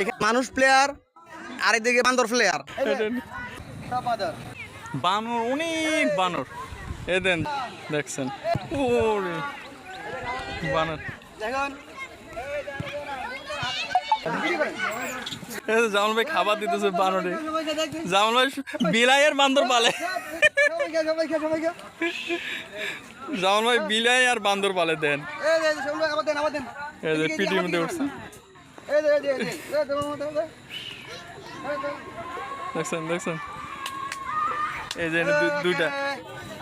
এখানে মানুষ প্লেয়ার আর এদিকে বান্দর প্লেয়ার বানর অনেক বানর। এ দেন দেখছেন বানর। জামাল ভাই খাবার দিতেছে বানরে। জামাল ভাই বিলাইয়ের বান্দর পালে। জামাল ভাই বিলাই আর বান্দর পালে দেন। পিটির মধ্যে উঠছে। দেখছেন দেখছেন? এই যে দুইটা।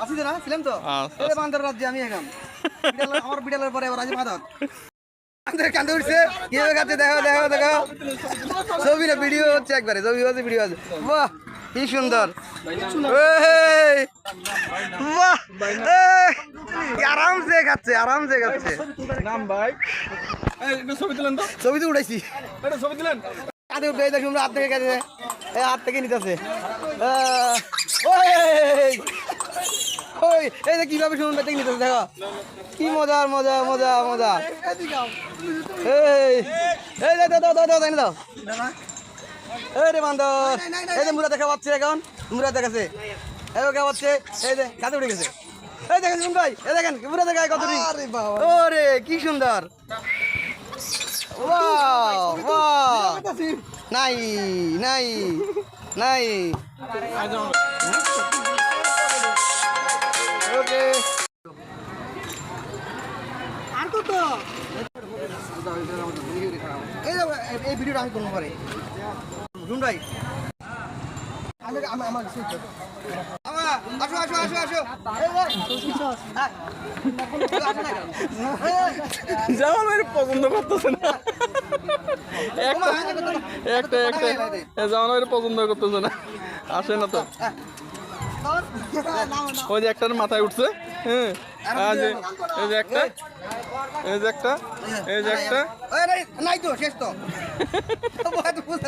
আছি তো না ছিলাম তো? আচ্ছা, এই বান্দর রাজ্যে আমি এখন বিড়াল- আমার বিড়ালের পরে এবার আছে মাদক। বান্দর কান্দে উঠছে। কীভাবে দেখো দেখো দেখো। ছবি না ভিডিও হচ্ছে একবারে ছবি হচ্ছে ভিডিও আছে বাহ কি সুন্দর। বাহ আরামসে খাচ্ছে নাম ভাই। ছবি তুলেন তো। ছবি তো উঠাইছি ছবি তুলেন। কাঁদে উঠে এই আমরা হাত থেকে হাত থেকে নিতেছে। ওই। ওই এই যে কীভাবে শুনুন থেকে নিতেছে দেখো। কি মজার মজা মজা মজা। এই এই দাও দাও দাও দাও দাও দাও। এই রে বান্দর। এই যে মুরা দেখা পাচ্ছে এখন। মুরা দেখাচ্ছে। এই দেখা পাচ্ছে এই যে উঠে গেছে। এই দেখেন শুনুন ভাই এই দেখেন মুরা দেখায় কত ওরে কি সুন্দর। Wow wow. নাই নাই নাই। ওকে। আর তো তো এই এই- ভিডিওটা আমি করব পারে। শুন ভাই। আমি- আমি- আমার কাছে একটু। আমা, আসো আসো আসো আসো। জামাল ভাই পছন্দ করতেছে না। একটা একটা জামাল ভাই পছন্দ করতেছে না। আসে না তো। ওই যে একটার মাথায় উঠছে হ্যাঁ। এই যে একটা এই যে একটা এই যে একটা। নাই- তো শেষ তো।